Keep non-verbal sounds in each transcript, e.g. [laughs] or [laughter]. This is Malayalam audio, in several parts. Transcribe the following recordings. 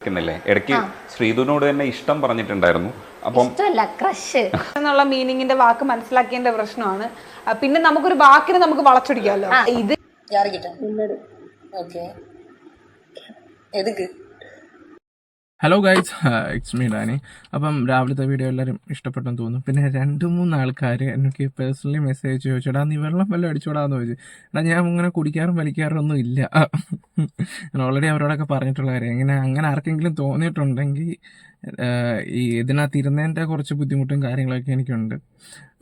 ക്കുന്നില്ലേ ഇടയ്ക്ക് ശ്രീധുവിനോട് തന്നെ ഇഷ്ടം പറഞ്ഞിട്ടുണ്ടായിരുന്നു അപ്പം ഇഷ്ടമല്ല ക്രഷ് [laughs] എന്നുള്ള മീനിങ്ങിന്റെ വാക്ക് മനസ്സിലാക്കിയതിന്റെ പ്രശ്നമാണ് ആ, പിന്നെ നമുക്കൊരു വാക്കിനെ നമുക്ക് വളച്ചൊടിക്കാമല്ലോ ഇത് யாருக்கிட்ட ஓகே எதுக்கு hello guys it's me Danny അപ്പം രാവിലത്തെ വീഡിയോ എല്ലാവരും ഇഷ്ടപ്പെട്ടെന്ന് തോന്നുന്നു. പിന്നെ രണ്ട് മൂന്ന് ആൾക്കാർ എനിക്ക് പേഴ്സണലി മെസ്സേജ് ചോദിച്ചോടാ നീ വെള്ളം വല്ലതും അടിച്ചോടാന്ന് ചോദിച്ചു. എടാ ഞാൻ ഇങ്ങനെ കുടിക്കാറും വലിക്കാറും ഒന്നും ഇല്ല. [laughs] ഞാൻ ഓൾറെഡി അവരോടൊക്കെ പറഞ്ഞിട്ടുള്ള കാര്യം. ഇങ്ങനെ അങ്ങനെ ആർക്കെങ്കിലും തോന്നിയിട്ടുണ്ടെങ്കിൽ ഈ ഇതിനകത്ത് ഇരുന്നതിന്റെ കുറച്ച് ബുദ്ധിമുട്ടും കാര്യങ്ങളൊക്കെ എനിക്കുണ്ട്.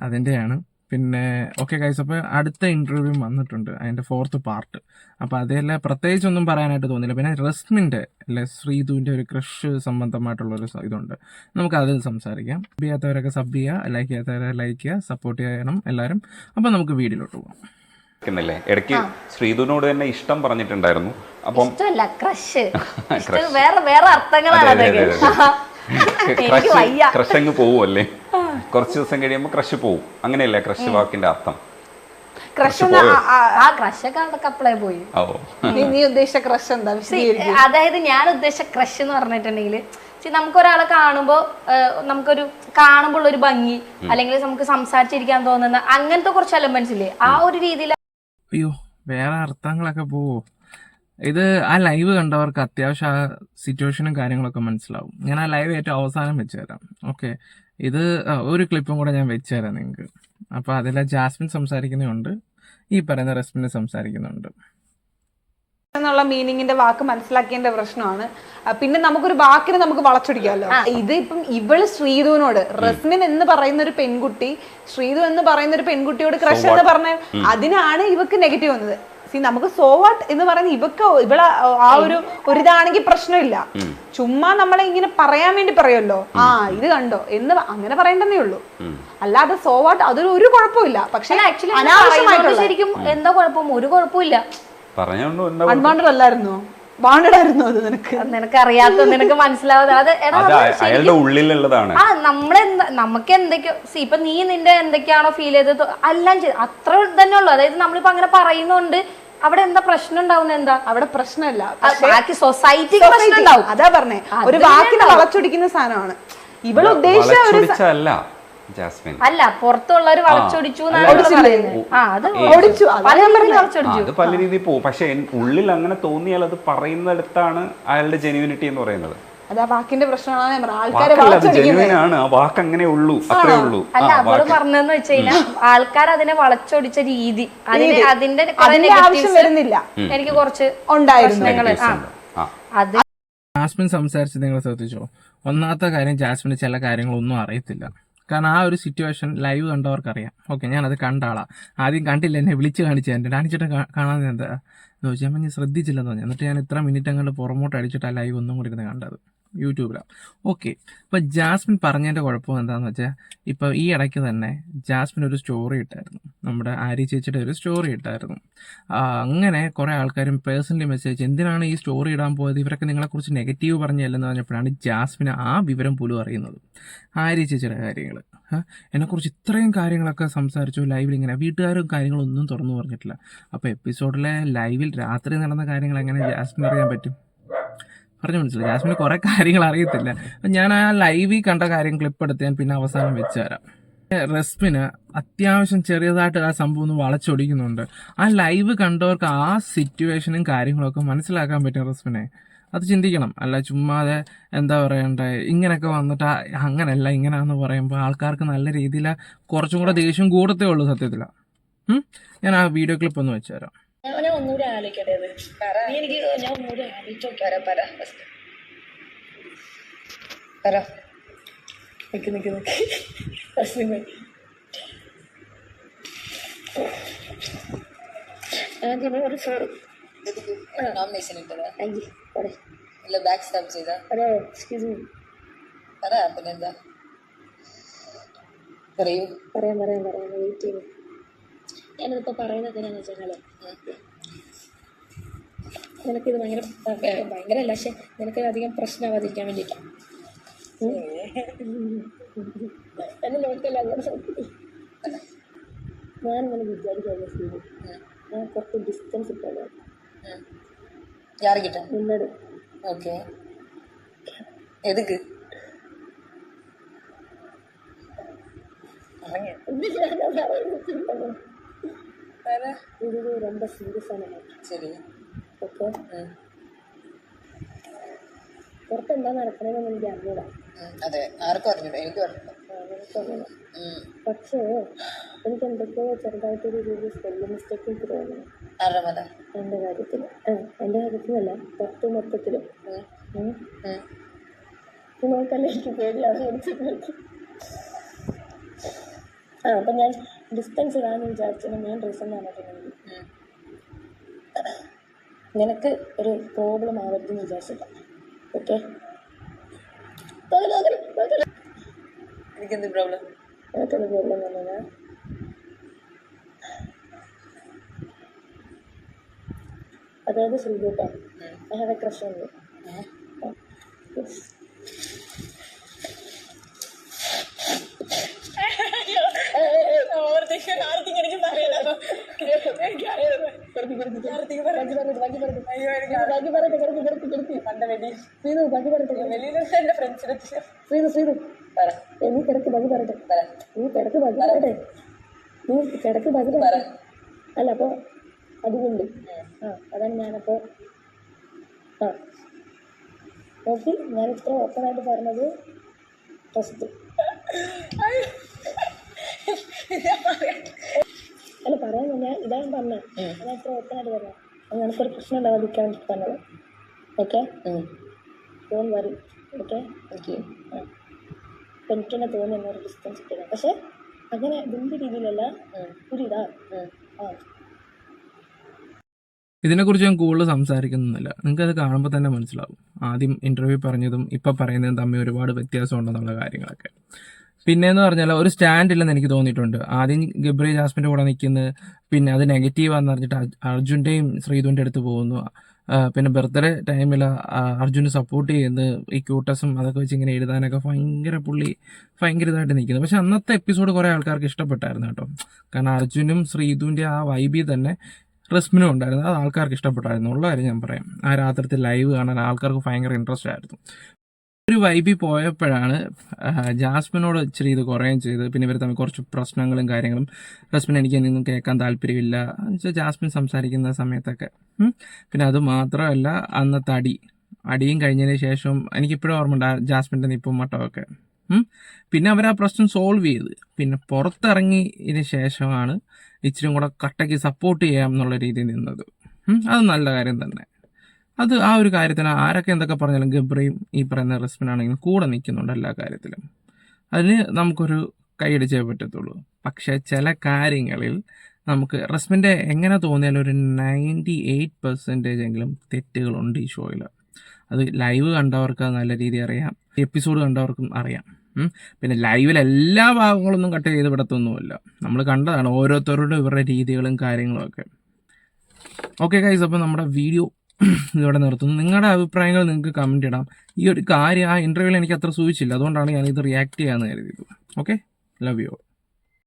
അതിന്റെയാണ് പിന്നെ ഓക്കെ ഗൈസ് അപ്പോൾ അടുത്ത ഇന്റർവ്യൂ വന്നിട്ടുണ്ട്. അതിന്റെ ഫോർത്ത് പാർട്ട് അപ്പോൾ അതേല പ്രത്യേകിച്ചൊന്നും പറയാനായിട്ട് തോന്നില്ല. പിന്നെ റസ്മിന്റെ അല്ലെ ശ്രീതുവിന്റെ ഒരു ക്രഷ് സംബന്ധമായിട്ടുള്ളൊരു ഇതുണ്ട്. നമുക്ക് അതിൽ സംസാരിക്കാം. സബ് ചെയ്യാത്തവരൊക്കെ സബ് ചെയ്യുക ലൈക്ക് ചെയ്യാത്തവരെ ലൈക്ക് ചെയ്യുക സപ്പോർട്ട് ചെയ്യണം എല്ലാവരും. അപ്പോൾ നമുക്ക് വീഡിയോയിലോട്ട് പോകാം ക്കുന്നില്ലേ ഇടയ്ക്ക് ശ്രീധുവിനോട് തന്നെ ഇഷ്ടം പറഞ്ഞിട്ടുണ്ടായിരുന്നു. അപ്പം ഇഷ്ടമല്ല ക്രഷ് [laughs] ഇഷ്ടം വേറെ വേറെ അർത്ഥങ്ങളാണ് ക്രഷ് [laughs] അങ്ങ് പോവുമല്ലേ കുറച്ച് ദിവസം കഴിയുമ്പോൾ ക്രഷ് പോവും. അങ്ങനെയല്ലേ ക്രഷ് വാക്കിന്റെ അർത്ഥം? ക്രഷ് പോയോ? ആ ക്രഷൊക്കെ അതൊക്കെ അപ്ലൈ പോയി. ഓ. നീ നീ ഉദ്ദേശിച്ച ക്രഷ് എന്താ? See, വിശദീകരിക്കും. അതായത് ഞാൻ ഉദ്ദേശിച്ച ക്രഷ് എന്ന് പറഞ്ഞിട്ടുണ്ടെങ്കിൽ നമുക്കൊരാളെ കാണുമ്പോ കാണുമ്പോൾ നമുക്കൊരു കാണുമ്പോൾ ഒരു ഭംഗി അല്ലെങ്കിൽ നമുക്ക് സംസാരിച്ചിരിക്കാൻ തോന്നുന്ന അങ്ങനത്തെ കുറച്ച് എലമെന്റ്സ് ഇല്ലേ? ആ ഒരു രീതിയിൽ അയ്യോ വേറെ അർത്ഥങ്ങളൊക്കെ പോവോ? ഇത് ആ ലൈവ് കണ്ടവർക്ക് അത്യാവശ്യം ആ സിറ്റുവേഷനും കാര്യങ്ങളൊക്കെ മനസ്സിലാവും. ഞാൻ ആ ലൈവ് ഏറ്റവും അവസാനം വെച്ച് തരാം. ഓക്കെ ഇത് ഒരു ക്ലിപ്പും കൂടെ ഞാൻ വെച്ച് തരാം നിങ്ങൾക്ക്. അപ്പോൾ അതിൽ ജാസ്മിൻ സംസാരിക്കുന്നുണ്ട് ഈ പറയുന്ന റെസ്മിന് സംസാരിക്കുന്നുണ്ട് എന്നുള്ള മീനിങ്ങിന്റെ വാക്ക് മനസ്സിലാക്കിയതിന്റെ പ്രശ്നമാണ്. പിന്നെ നമുക്കൊരു വാക്കിനെ നമുക്ക് വളച്ചൊടിക്കാമല്ലോ. ഇത് ഇപ്പം ഇവൾ ശ്രീധുവിനോട് റസ്മിൻ എന്ന് പറയുന്ന ഒരു പെൺകുട്ടി ശ്രീധു എന്ന് പറയുന്ന ഒരു പെൺകുട്ടിയോട് ക്രഷ് എന്ന് പറഞ്ഞ അതിനാണ് ഇവക്ക് നെഗറ്റീവ് വന്നത്. സി നമുക്ക് സോവാട്ട് എന്ന് പറയുന്ന ഇവക്ക് ഇവളെ ആ ഒരു ഒരിതാണെങ്കിൽ പ്രശ്നമില്ല. ചുമ്മാ നമ്മളെ ഇങ്ങനെ പറയാൻ വേണ്ടി പറയുമല്ലോ. ആ ഇത് കണ്ടോ? എന്ന് അങ്ങനെ പറയണ്ടെന്നേ ഉള്ളൂ. അല്ലാതെ സോവാട്ട് അതൊരു ഒരു കുഴപ്പമില്ല. പക്ഷേ ശരിക്കും എന്താ കുഴപ്പം? ഒരു കുഴപ്പമില്ല. അൺവാണ്ടഡ് അല്ലായിരുന്നോ? വാണ്ടഡ് ആയിരുന്നു അത് നിനക്ക്? നിനക്ക് അറിയാത്ത നിനക്ക് മനസ്സിലാവാതെ. അത് അയാളുടെ ഉള്ളിലുള്ളതാണ്. ആ നമ്മളെന്താ നമുക്ക് എന്തൊക്കെയോ സി ഇപ്പൊ നീ നിന്റെ എന്തൊക്കെയാണോ ഫീൽ ചെയ്തത് എല്ലാം ചെയ്ത് അത്ര തന്നെ ഉള്ളു. അതായത് നമ്മളിപ്പോ അങ്ങനെ പറയുന്നുണ്ട് അവിടെ എന്താ പ്രശ്നം ഉണ്ടാവുന്ന എന്താ? അവിടെ പ്രശ്നമല്ല ബാക്കി സൊസൈറ്റി പ്രശ്നം ഉണ്ടാവും. അതാ പറഞ്ഞേ. ഒരു വാക്കിനെ വളച്ചൊടിക്കുന്ന സാധനമാണ്. ഇവൾ ഉദ്ദേശിച്ച ഒരു ജാസ്മിൻ. അല്ല പുറത്തുള്ളവർ വളച്ചൊടിച്ചു അല്ല, പറയുന്നത്. ആ അത് ഏ, ഓടിച്ചു അതാ പല രീതിയിൽ പോകും പക്ഷെ എൻ- ഉള്ളിൽ അങ്ങനെ തോന്നിയാൽ അത് പറയുന്നിടത്താണ് അയാളുടെ ജെനുവിനിറ്റി എന്ന് പറയുന്നത്. അതാ വാക്കിന്റെ പ്രശ്നമാണ് ആൾക്കാരെ ആ വാക്ക് അങ്ങനെ ഉള്ളൂ അത്രേ ഉള്ളൂ. ആ അല്ല അവൾ വാക്ക്. പറഞ്ഞതെന്ന് വെച്ച് കഴിഞ്ഞാൽ ആൾക്കാർ അതിനെ വളച്ചൊടിച്ച രീതി അതിന്. അതിന്റെ ആവശ്യം വരുന്നില്ല. എനിക്ക് കുറച്ച് ഉണ്ടായിരുന്നു. അത് ജാസ്മിൻ സംസാരിച്ച് നിങ്ങൾ ശ്രദ്ധിച്ചോ? ഒന്നാമത്തെ കാര്യം ജാസ്മിന് ചില കാര്യങ്ങളൊന്നും അറിയത്തില്ല. കാരണം ആ ഒരു സിറ്റുവേഷൻ ലൈവ് കണ്ടവർക്കറിയാം. ഓക്കെ ഞാനത് കണ്ട ആളാണ് ആദ്യം കണ്ടില്ല എന്നെ വിളിച്ച് കാണിച്ചു എന്റെ ഡാനിച്ചിട്ട് കാണാൻ എന്താ? ചോദിച്ചാൽ ഞാൻ ശ്രദ്ധിച്ചില്ലെന്ന് പറഞ്ഞു എന്നിട്ട് ഞാൻ ഇത്ര മിനിറ്റ് അങ്ങോട്ട് പുറമോട്ട് അടിച്ചിട്ട് ആ ലൈവ് ഒന്നും കൂടി ഇരുന്ന് കണ്ടത്. യൂട്യൂബിലാണ് ഓക്കെ. ഇപ്പോൾ ജാസ്മിൻ പറഞ്ഞതിന്റെ കുഴപ്പം എന്താണെന്ന് വെച്ചാൽ ഇപ്പോൾ ഈ ഇടയ്ക്ക് തന്നെ ജാസ്മിൻ ഒരു സ്റ്റോറി ഇട്ടായിരുന്നു. നമ്മുടെ ആരി ചേച്ചിയുടെ ഒരു സ്റ്റോറി ഇട്ടായിരുന്നു. അങ്ങനെ കുറേ ആൾക്കാരും പേഴ്സണലി മെസ്സേജ് എന്തിനാണ് ഈ സ്റ്റോറി ഇടാൻ പോയത്? ഇവരൊക്കെ നിങ്ങളെക്കുറിച്ച് നെഗറ്റീവ് പറഞ്ഞല്ലെന്ന് പറഞ്ഞപ്പോഴാണ് ജാസ്മിന് ആ വിവരം പോലും അറിയുന്നത്. ആര്യ ചേച്ചിയുടെ കാര്യങ്ങൾ എന്നെക്കുറിച്ച് ഇത്രയും കാര്യങ്ങളൊക്കെ സംസാരിച്ചു ലൈവിൽ ഇങ്ങനെ വീട്ടുകാരും കാര്യങ്ങളൊന്നും തുറന്നു പറഞ്ഞിട്ടില്ല. അപ്പോൾ എപ്പിസോഡിലെ ലൈവിൽ രാത്രി നടന്ന കാര്യങ്ങൾ എങ്ങനെ ജാസ്മിൻ അറിയാൻ പറ്റും? പറഞ്ഞു മനസ്സിലായി. ജാസ്മിന് കുറേ കാര്യങ്ങൾ അറിയത്തില്ല. ഞാൻ ആ ലൈവിൽ കണ്ട കാര്യം ക്ലിപ്പ് എടുത്ത് ഞാൻ പിന്നെ അവസാനം വെച്ച് തരാം റെസ്പിന് അത്യാവശ്യം ചെറിയതായിട്ട് ആ സംഭവം ഒന്ന് വളച്ചൊടിക്കുന്നുണ്ട്. ആ ലൈവ് കണ്ടവർക്ക് ആ സിറ്റുവേഷനും കാര്യങ്ങളൊക്കെ മനസ്സിലാക്കാൻ പറ്റും റെസ്പിനെ അത് ചിന്തിക്കണം. അല്ല ചുമ്മാതെ എന്താ പറയണ്ടേ? ഇങ്ങനെയൊക്കെ വന്നിട്ട് അങ്ങനെയല്ല ഇങ്ങനെയാന്ന് പറയുമ്പോൾ ആൾക്കാർക്ക് നല്ല രീതിയിൽ കുറച്ചും കൂടെ ദേഷ്യം കൂടത്തേ ഉള്ളൂ സത്യത്തിലാണ് ഞാൻ ആ വീഡിയോ ക്ലിപ്പ് ഒന്ന് വെച്ച് തരാം ഞാൻ ഒന്നുകൂടി ആലോചിക്കട്ടേത് നീ എനിക്ക് ഞാൻ ഒന്നുകൂടി ആലോചിച്ചു പറ പറ പറ. നിക്ക് നിക്ക് നിക്ക്. ഫസ്റ്റ് ഞാൻ ഒരു ഫോർ നോമിനേഷൻ ഇട്ടതാ. അയ്യ പറ ഇല്ല ബാക്ക് ചെയ്താ. എക്സ്ക്യൂസ് മീ പറ പിന്നെന്താ പറയൂ. പറയാം പറയാം പറയാം. വെയിറ്റ് ചെയ്യും. ഞാനിതിപ്പോൾ പറയുന്നത് എന്താണെന്ന് വെച്ചാൽ നിനക്കിത് ഭയങ്കര ഭയങ്കര അല്ല പക്ഷെ നിനക്ക് അധികം പ്രശ്നമാവാതിരിക്കാൻ വേണ്ടിയിട്ടാണ് എന്നെ നോക്കല്ല ഞാനിങ്ങനെ വിചാരിക്കുന്നു ഞാൻ കുറച്ച് ഡിസ്റ്റൻസ് ഇട്ടത് யாருக்கிட்ட നിന്നോട് ஓகே எதுக்கு வேற இது ரொம்ப சீரியஸான மேட்ரு சரி ഓക്കെ. ഉം. പുറത്ത് എന്താ നടക്കണമെന്ന് എനിക്ക് അറിഞ്ഞൂടാ. അതെ ആർക്കും അറിഞ്ഞില്ല എനിക്ക് പക്ഷേ എനിക്ക് എന്തൊക്കെയോ ചെറുതായിട്ടൊരു രീതിയിൽ സ്പെല്ലിംഗ് മിസ്റ്റേക്കും തോന്നുന്നു. ആരുടെ മേലെ എന്റെ കാര്യത്തിൽ. എന്റെ കാര്യത്തിലല്ല പുറത്ത് മൊത്തത്തിലും. എനിക്ക് പേടിയാണ് എനിക്ക്. ആ അപ്പം ഞാൻ ഡിസ്റ്റൻസ് ഇടാന്ന് വിചാരിച്ചതിന് മെയിൻ റീസൺ എന്ന് പറഞ്ഞിട്ടുണ്ടെങ്കിൽ. നിനക്ക് ഒരു പ്രോബ്ലം ആവരുതെന്ന് വിചാരിച്ചില്ല. ഓക്കെ എനിക്കെന്ത് പ്രോബ്ലം പ്രോബ്ലം അതായത് Sreekutta I have a crush ഉണ്ട് എനിക്ക് ശ്രീതു നീ കിടക്ക് ബാക്കി പറയട്ടെ നീ കിടക്ക് ബാക്കി പറയട്ടെ നീ കിടക്ക് ബാക്കി പറയട്ടെ അല്ല അപ്പോൾ അതുകൊണ്ട് ആ അതാണ് ഞാനപ്പോൾ ആ ഓക്കെ ഞാൻ ഇത്ര ഓപ്പണായിട്ട് പറഞ്ഞത് ഫസ്റ്റ് അല്ല പറയാൻ ഞാൻ ഇതാണ് പറഞ്ഞത് ഞാൻ അത്ര ഓപ്പണായിട്ട് പറഞ്ഞത് അത് നിനക്കൊരു പ്രശ്നം ഉണ്ടാവാതിരിക്കാൻ വേണ്ടി പറഞ്ഞത്. ഓക്കെ ഫോൺ വരും. ഓക്കെ ഓക്കെ അപ്പം എനിക്ക് തന്നെ തോന്നി എന്നൊരു ഡിസ്റ്റൻസ് ഇട്ടില്ല പക്ഷെ അങ്ങനെ വലിയ രീതിയിലല്ല ഒരു ഇതാ. ആ. ഇതിനെക്കുറിച്ച് ഞാൻ കൂടുതൽ സംസാരിക്കുന്നില്ല നിങ്ങൾക്ക് അത് കാണുമ്പോൾ തന്നെ മനസ്സിലാവും. ആദ്യം ഇന്റർവ്യൂ പറഞ്ഞതും ഇപ്പം പറയുന്നതും തമ്മിൽ ഒരുപാട് വ്യത്യാസം ഉണ്ടെന്നുള്ള കാര്യങ്ങളൊക്കെ. പിന്നെയെന്ന് പറഞ്ഞാൽ ഒരു സ്റ്റാൻഡ് ഇല്ലെന്ന് എനിക്ക് തോന്നിയിട്ടുണ്ട്. ആദ്യം ഗബ്രി ജാസ്മിന്റെ കൂടെ നിൽക്കുന്നത് പിന്നെ അത് നെഗറ്റീവാന്ന് പറഞ്ഞിട്ട് അർജ്- അർജുന്റെയും ശ്രീധുവിന്റെ അടുത്ത് പോകുന്നു. പിന്നെ ബർത്ത്ഡേ ടൈമിൽ അർജുന് സപ്പോർട്ട് ചെയ്യുന്നത് ഈ ക്യൂട്ടസും അതൊക്കെ വെച്ച് ഇങ്ങനെ എഴുതാനൊക്കെ ഭയങ്കര പുള്ളി ഭയങ്കര ഇതായിട്ട് നിൽക്കുന്നത് പക്ഷെ അന്നത്തെ എപ്പിസോഡ് കുറേ ആൾക്കാർക്ക് ഇഷ്ടപ്പെട്ടായിരുന്നു കേട്ടോ. കാരണം അർജുനും ശ്രീധുവിന്റെ ആ വൈബി തന്നെ റസ്മിനും ഉണ്ടായിരുന്നു. അത് ആൾക്കാർക്ക് ഇഷ്ടപ്പെട്ടായിരുന്നു. ഉള്ള കാര്യം ഞാൻ പറയാം. ആ രാത്രിത്തെ ലൈവ് കാണാൻ ആൾക്കാർക്ക് ഭയങ്കര ഇൻട്രസ്റ്റ് ആയിരുന്നു. ഒരു വൈബി പോയപ്പോഴാണ് ജാസ്മിനോട് ഇച്ചിരി ഇത് കുറയുകയും ചെയ്ത് പിന്നെ ഇവർ തമ്മിൽ കുറച്ച് പ്രശ്നങ്ങളും കാര്യങ്ങളും. ജാസ്മിൻ എനിക്ക് എന്നൊന്നും കേൾക്കാൻ താല്പര്യമില്ല. എന്ന് വെച്ചാൽ ജാസ്മിൻ സംസാരിക്കുന്ന സമയത്തൊക്കെ. പിന്നെ അത് മാത്രമല്ല അന്നത്തെ അടി. അടിയും കഴിഞ്ഞതിന് ശേഷം എനിക്കിപ്പോഴും ഓർമ്മ ഉണ്ട് ജാസ്മിന്റെ നിപ്പും മട്ടമൊക്കെ. പിന്നെ അവർ ആ പ്രശ്നം സോൾവ് ചെയ്ത്. പിന്നെ പുറത്തിറങ്ങിയതിന് ശേഷമാണ് ഇച്ചിരി കൂടെ കട്ടയ്ക്ക് സപ്പോർട്ട് ചെയ്യാം എന്നുള്ള രീതിയിൽ നിന്നത്. അത് നല്ല കാര്യം തന്നെ. അത് ആ ഒരു കാര്യത്തിന് ആരൊക്കെ എന്തൊക്കെ പറഞ്ഞാലും ഗബ്രയും ഈ പറയുന്ന റെസ്മിനാണെങ്കിലും കൂടെ നിൽക്കുന്നുണ്ട് എല്ലാ കാര്യത്തിലും. അതിന് നമുക്കൊരു കൈയടിച്ചേ പറ്റത്തുള്ളൂ. പക്ഷേ ചില കാര്യങ്ങളിൽ നമുക്ക് റസ്മിന്റെ എങ്ങനെ തോന്നിയാലും ഒരു നയന്റി എയ്റ്റ് പെർസെന്റേജ് എങ്കിലും തെറ്റുകളുണ്ട് ഈ ഷോയിൽ. അത് ലൈവ് കണ്ടവർക്ക് നല്ല രീതി അറിയാം. എപ്പിസോഡ് കണ്ടവർക്കും അറിയാം. പിന്നെ ലൈവിൽ എല്ലാ ഭാഗങ്ങളൊന്നും കട്ട് ചെയ്ത് വിടത്തൊന്നുമില്ല. നമ്മൾ കണ്ടതാണ് ഓരോരുത്തരുടെ ഇവരുടെ രീതികളും കാര്യങ്ങളും ഒക്കെ. ഓക്കെ ഗൈസ് അപ്പോൾ നമ്മുടെ വീഡിയോ ഇതോടെ നിർത്തുന്നു. നിങ്ങളുടെ അഭിപ്രായങ്ങൾ നിങ്ങൾക്ക് കമന്റ് ഇടാം. ഈ ഒരു കാര്യം ആ ഇന്റർവ്യൂവിൽ എനിക്ക് അത്ര സൂചിച്ചില്ല. അതുകൊണ്ടാണ് ഞാനിത് റിയാക്ട് ചെയ്യാമെന്ന് കരുതിയത്. Okay love you